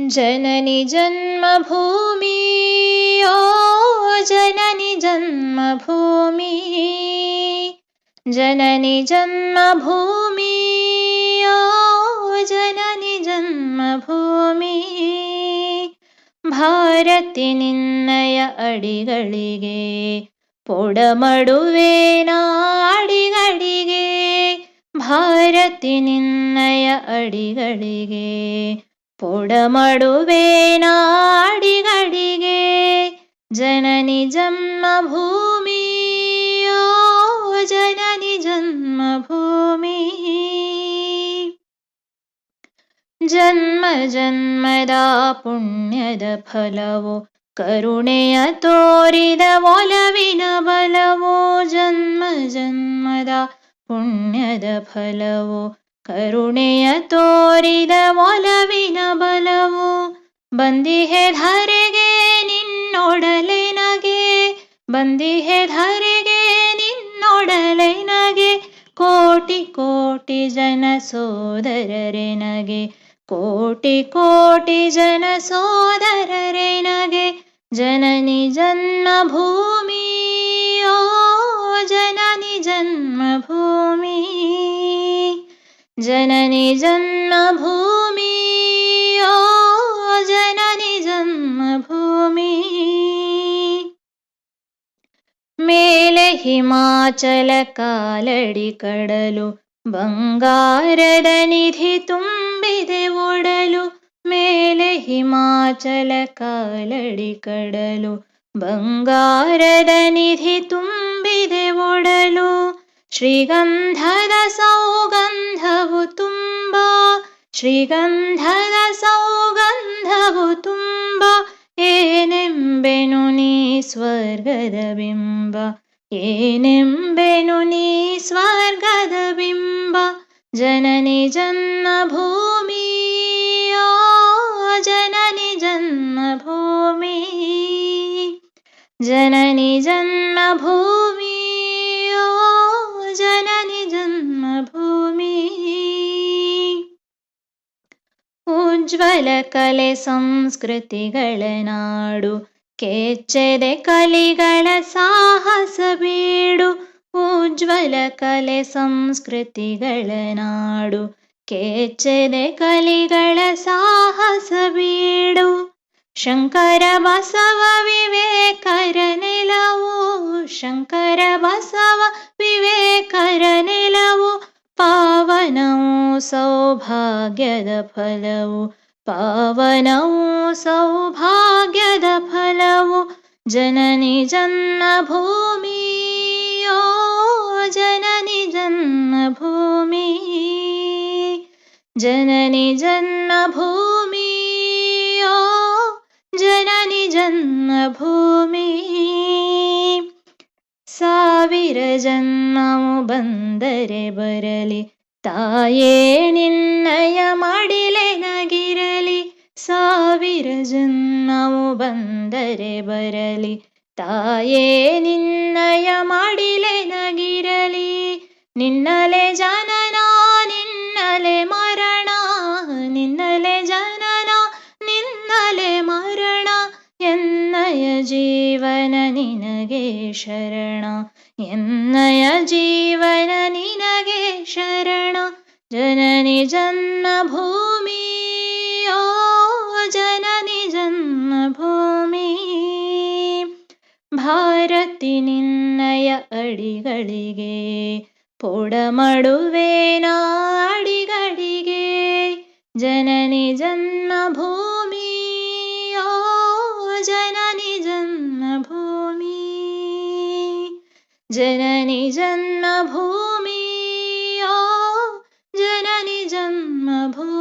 जननि जन्मभूमि ओ जननि जन्मभूमि। जननि जन्मभूमि ओ जननि जन्मभूमि। भारति निन्नय अडिगळिगे पोडमडुवेना अडिगळिगे भारति निन्नय अडिगळिगे पोडमडुवेनाडिगडिगे जननि जन्मभूमि ओ जननि जन्मभूमि जन्म जन्मदा पुण्यद फलवो करुणेय तोरिद ಒಲವಿನ ಬಲವೋ ಜನ್ಮ ಜನ್ಮದ ಪುಣ್ಯದ ಫಲವೋ ಕರುಣೆಯ ತೋರಿದ ಒಲವಿನ ಬಲವು ಬಂದಿಹೆ ಧರೆಗೆ ನಗೆ, ಬಂದಿಹೆ ಧರೆಗೆ ನಿನ್ನೊಡಲೆ ನಗೆ, ಕೋಟಿ ಕೋಟಿ ಜನ ಸೋದರರೆ ನಗೆ, ಕೋಟಿ ಕೋಟಿ ಜನ ಸೋದರರೆ ನಗೆ जननि जन्मभूमि ओ जननि जन्मभूमि मेले हिमाचल कालडि कडलु बङ्गारद निधि ತುಂಬಿದೆ ಒಡಲು ಮೇಲೆ ಹಿಮಾಚಲ ಕಾಲಡಿ ಕಡಲು ಬಂಗಾರದ ನಿಧಿ ತುಂಬಿದೆ ಒಡಲು ಶ್ರೀಗಂಧದ ಸೌಗಂಧವು ತುಂಬ ಶ್ರೀಗಂಧದ ಸೌಗಂಧವು ತುಂಬ ಏನೆಂಬೆನು ನೀ ಸ್ವರ್ಗದ ಬಿಂಬ ಏನೆಂಬೆನು ನೀ ಸ್ವರ್ಗದ ಬಿಂಬ ಜನನಿ ಜನ್ಮಭೂಮಿ ಜನನಿ ಜನ್ಮಭೂಮಿ ಜನನಿ ಜನ್ಮಭೂಮಿ जननि उज्ज्वलकले संस्कृतिगळनाडु केच्चदे कलिगळ साहस बीडु उज्ज्वलकले संस्कृतिगळनाडु केच्चदे कलिगळ साहस बीडु शङ्कर बसव विवेकर निलवु शङ्कर बसव विवेकर निलवु पावनौ सौभाग्यद फलवु पावनौ सौभाग्यद फलवु जननि जन्मभूमि ओ जननि जन्मभूमि जननि जन्मभूमि ओ जननि जन्मभूमि ಸಾವಿರ ಜನ್ಮವು ಬಂದರೆ ಬರಲಿ ತಾಯೇ ನಿನ್ನಯ ಮಾಡಿಲೆ ನಗಿರಲಿ ಸಾವಿರ ಜನ್ಮವು ಬಂದರೆ ಬರಲಿ. ತಾಯೇ ನಿನ್ನಯ ಮಾಡಿಲೆ ನಗಿರಲಿ ನಿನ್ನಲೆ ಜನನ ಶರಣ ಎನ್ನಯ ಜೀವನ ನಿನಗೆ ಶರಣ ಜನನಿ ಜನ್ಮಭೂಮಿ ಓ ಜನನಿ ಜನ್ಮಭೂಮಿ ಭಾರತಿ ನಿನ್ನಯ ಅಡಿಗಳಿಗೆ ಪೊಡಮಡುವೇನಾ ಅಡಿಗಳಿಗೆ ಜನನಿ ಜನ್ಮಭೂಮಿ ಓ ജനനി ജന്മഭൂമിയോ ജനനി ജന്മഭൂ